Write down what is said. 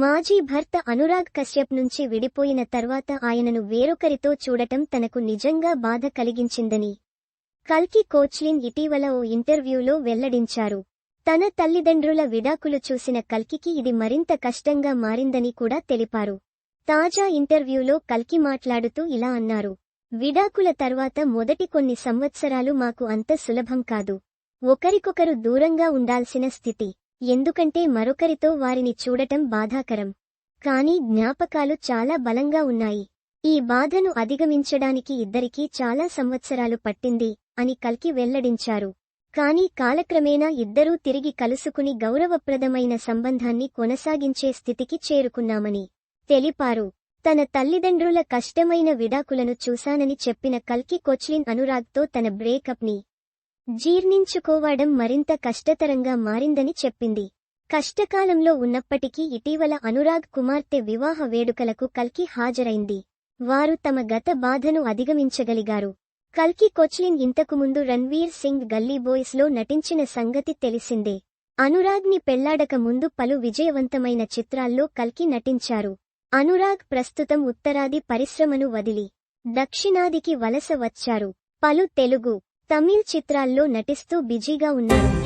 మాజీ భర్త అనురాగ్ కశ్యప్ నుంచి విడిపోయిన తర్వాత ఆయనను వేరొకరితో చూడటం తనకు నిజంగా బాధ కలిగించిందని కల్కి కోచ్లిన్ ఇటీవల ఓ ఇంటర్వ్యూలో వెల్లడించారు. తన తల్లిదండ్రుల విడాకులు చూసిన కల్కికి ఇది మరింత కష్టంగా మారిందని కూడా తెలిపారు. తాజా ఇంటర్వ్యూలో కల్కి మాట్లాడుతూ ఇలా అన్నారు. విడాకుల తర్వాత మొదటి కొన్ని సంవత్సరాలు మాకు అంత సులభం కాదు. ఒకరికొకరు దూరంగా ఉండాల్సిన స్థితి. ఎందుకంటే మరొకరితో వారిని చూడటం బాధాకరం. కానీ జ్ఞాపకాలు చాలా బలంగా ఉన్నాయి. ఈ బాధను అధిగమించడానికి ఇద్దరికీ చాలా సంవత్సరాలు పట్టింది అని కల్కి వెల్లడించారు. కానీ కాలక్రమేణా ఇద్దరూ తిరిగి కలుసుకుని గౌరవప్రదమైన సంబంధాన్ని కొనసాగించే స్థితికి చేరుకున్నామని తెలిపారు. తన తల్లిదండ్రుల కష్టమైన విడాకులను చూశానని చెప్పిన కల్కి కొచ్లిన్ అనురాగ్తో తన బ్రేకప్ని జీర్ణించుకోవడం మరింత కష్టతరంగా మారిందని చెప్పింది. కష్టకాలంలో ఉన్నప్పటికీ ఇటీవల అనురాగ్ కుమార్తె వివాహ వేడుకలకు కల్కి హాజరైంది. వారు తమ గత బాధను అధిగమించగలిగారు. కల్కి కొచ్లిన్ ఇంతకుముందు రణ్వీర్ సింగ్ గల్లీ లో నటించిన సంగతి తెలిసిందే. అనురాగ్ని పెళ్ళాడక ముందు పలు విజయవంతమైన చిత్రాల్లో కల్కి నటించారు. అనురాగ్ ప్రస్తుతం ఉత్తరాది పరిశ్రమను వదిలి దక్షిణాదికి వలస వచ్చారు. పలు తెలుగు తమిళ్ చిత్రాల్లో నటిస్తూ బిజీగా ఉన్నారు.